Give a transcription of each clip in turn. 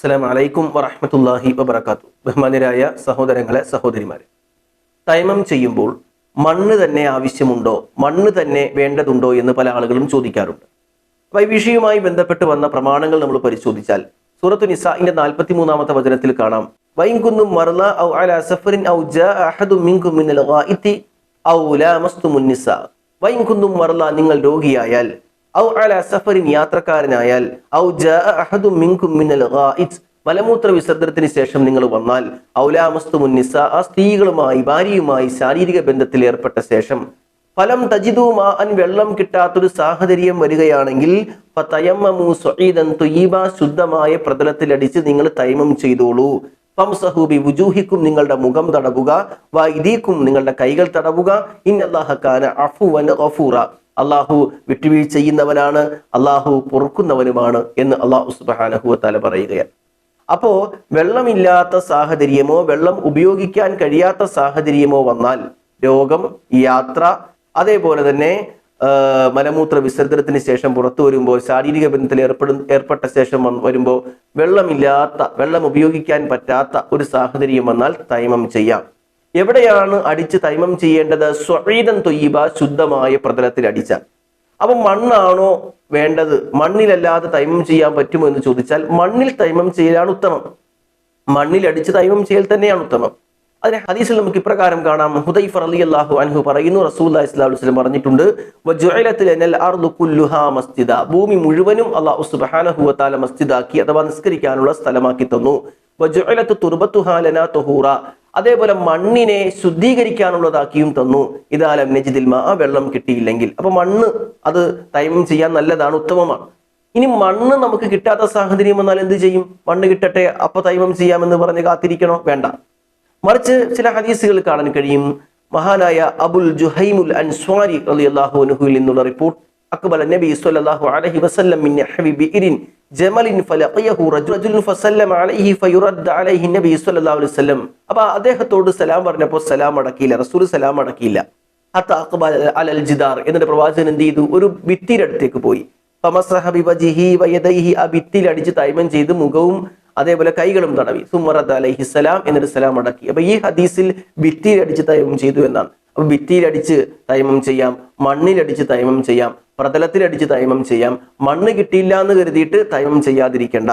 അസ്സലാം വലൈക്കും വറഹമത്തല്ലാഹി വബർക്കാത്തു ബഹുമാനരായ സഹോദരങ്ങളെ സഹോദരിമാരെ. തൈമം ചെയ്യുമ്പോൾ മണ്ണ് തന്നെ ആവശ്യമുണ്ടോ? മണ്ണ് തന്നെ വേണ്ടതുണ്ടോ എന്ന് പല ആളുകളും ചോദിക്കാറുണ്ട്. അപ്പോൾ ഈ വിഷയവുമായി ബന്ധപ്പെട്ട് വന്ന പ്രമാണങ്ങൾ നമ്മൾ പരിശോധിച്ചാൽ സൂറത്തു നിസാഇന്റെ നാൽപ്പത്തി മൂന്നാമത്തെ വചനത്തിൽ കാണാം. വൈകുന്നും മർല ഔ അല സഫറിൻ ഔ മിൻകും മിനൽ ഗായിതി ഔ ലാമസ്തു നിസാ. വൈകുന്നും മർല നിങ്ങൾ രോഗിയായാൽ ഔ ഔ മിനൽ ഗായിത്ത് മലമൂത്ര വിസർജനത്തിന് ശേഷം നിങ്ങൾ വന്നാൽ ഔലാമസ്തു മുന്നിസ ആ സ്ത്രീകളുമായി ഭാര്യയുമായി ശാരീരിക ബന്ധത്തിൽ ഏർപ്പെട്ട ശേഷം ഫലം തജിതു അൻ വെള്ളം കിട്ടാത്തൊരു സാഹചര്യം വരികയാണെങ്കിൽ ഫതയമ്മമു സ്വഈദൻ തുയീബ ശുദ്ധമായ പ്രതലത്തിലടിച്ച് നിങ്ങൾ തൈമം ചെയ്തോളൂ. ഫംസഹൂബി വുജൂഹിക്കും നിങ്ങളുടെ മുഖം തടവുക. വൈദീക്കും നിങ്ങളുടെ കൈകൾ തടവുക. ഇന്നല്ലാഹക്കാന അഫുവൻ ഗഫൂറ. അള്ളാഹു വിട്ടുവീഴ്ച ചെയ്യുന്നവനാണ് അള്ളാഹു പൊറുക്കുന്നവനുമാണ് എന്ന് അള്ളാഹു സുബാനഹുവത്താല തല പറയുകയാണ്. അപ്പോ വെള്ളമില്ലാത്ത സാഹചര്യമോ വെള്ളം ഉപയോഗിക്കാൻ കഴിയാത്ത സാഹചര്യമോ വന്നാൽ രോഗം യാത്ര അതേപോലെ തന്നെ മലമൂത്ര വിസർജനത്തിന് ശേഷം പുറത്തു വരുമ്പോൾ ശാരീരിക ബന്ധത്തിൽ ഏർപ്പെടു ഏർപ്പെട്ട ശേഷം വരുമ്പോൾ വെള്ളമില്ലാത്ത വെള്ളം ഉപയോഗിക്കാൻ പറ്റാത്ത ഒരു സാഹചര്യം വന്നാൽ തൈമം ചെയ്യാം. എവിടെയാണ് അടിച്ച് തൈമം ചെയ്യേണ്ടത്? സ്വീതം തൊയ്യബ ശുദ്ധമായ പ്രതലത്തിൽ അടിച്ചാൽ അപ്പൊ മണ്ണാണോ വേണ്ടത്? മണ്ണിലല്ലാതെ തൈമം ചെയ്യാൻ പറ്റുമോ എന്ന് ചോദിച്ചാൽ മണ്ണിൽ തൈമം ചെയ്യലാണ് ഉത്തമം. മണ്ണിൽ അടിച്ച് തൈമം ചെയ്യൽ തന്നെയാണ് ഉത്തമം. അതിനെ ഹദീസിൽ നമുക്ക് ഇപ്രകാരം കാണാം. ഹുദൈഫ് അലി അള്ളാഹു അൻഹു പറയുന്നു സ്വല്ലല്ലാഹു അലൈഹി വസല്ലം പറഞ്ഞിട്ടുണ്ട് ഭൂമി മുഴുവനും അള്ളാഹു തആല മസ്ജിദാക്കി അഥവാ നിസ്കരിക്കാനുള്ള സ്ഥലമാക്കി തന്നു. തുഹൂറ. അതേപോലെ മണ്ണിനെ ശുദ്ധീകരിക്കാനുള്ളതാക്കിയും തന്നു. ഇതാലം നജിദിൽ മാ ആ വെള്ളം കിട്ടിയില്ലെങ്കിൽ. അപ്പൊ മണ്ണ് അത് തൈമം ചെയ്യാൻ നല്ലതാണ് ഉത്തമമാണ്. ഇനി മണ്ണ് നമുക്ക് കിട്ടാത്ത സാഹചര്യം വന്നാൽ എന്ത് ചെയ്യും? മണ്ണ് കിട്ടട്ടെ അപ്പൊ തൈമം ചെയ്യാമെന്ന് പറഞ്ഞ് കാത്തിരിക്കണോ? വേണ്ട. മറിച്ച് ചില ഹദീസുകൾ കാണാൻ കഴിയും. മഹാനായ അബുൽ ജുഹൈമുൽ അൻസ്വാരി അലി അള്ളാഹു അനുഹുവിൽ നിന്നുള്ള റിപ്പോർട്ട്. അക്ബല നബി സ്വല്ലല്ലാഹു അലൈഹി വസല്ലം ജമലിൻ റജുലുൻ അലൈഹി അലൈഹി നബി അലൈഹി വസല്ലം. അപ്പോൾ അദ്ദേഹത്തോട് സലാം പറഞ്ഞപ്പോൾ സലാം അടക്കിയില്ല റസൂൽ സലാം അടക്കിയില്ല. അലൽ ജിദാർ എന്നിട്ട് പ്രവാചകൻ എന്ത് ചെയ്തു? ഒരു ഭിത്തിയുടെ അടുത്തേക്ക് പോയി വയദൈഹി ആ ഭിത്തിയിൽ അടിച്ച് തൈമം ചെയ്ത് മുഖവും അതേപോലെ കൈകളും തടവി. സുമറദ് അലൈഹിസ്സലാം എന്നിട്ട് സലാം അടക്കി. അപ്പൊ ഈ ഹദീസിൽ ഭിത്തിയിൽ അടിച്ച് തൈമം ചെയ്തു എന്നാണ്. അപ്പൊ ഭിത്തിയിലടിച്ച് തൈമം ചെയ്യാം മണ്ണിലടിച്ച് തൈമം ചെയ്യാം പ്രതലത്തിലടിച്ച് തൈമം ചെയ്യാം മണ്ണ് കിട്ടിയില്ല എന്ന് കരുതിയിട്ട് തൈമം ചെയ്യാതിരിക്കേണ്ട.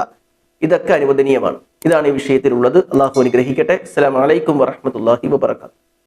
ഇതൊക്കെ അനുവദനീയമാണ്. ഇതാണ് ഈ വിഷയത്തിലുള്ളത്. അള്ളാഹു അനുഗ്രഹിക്കട്ടെ. അസ്സലാമു അലൈക്കും വറഹ്മത്തുള്ളാഹി വബറകാതുഹു.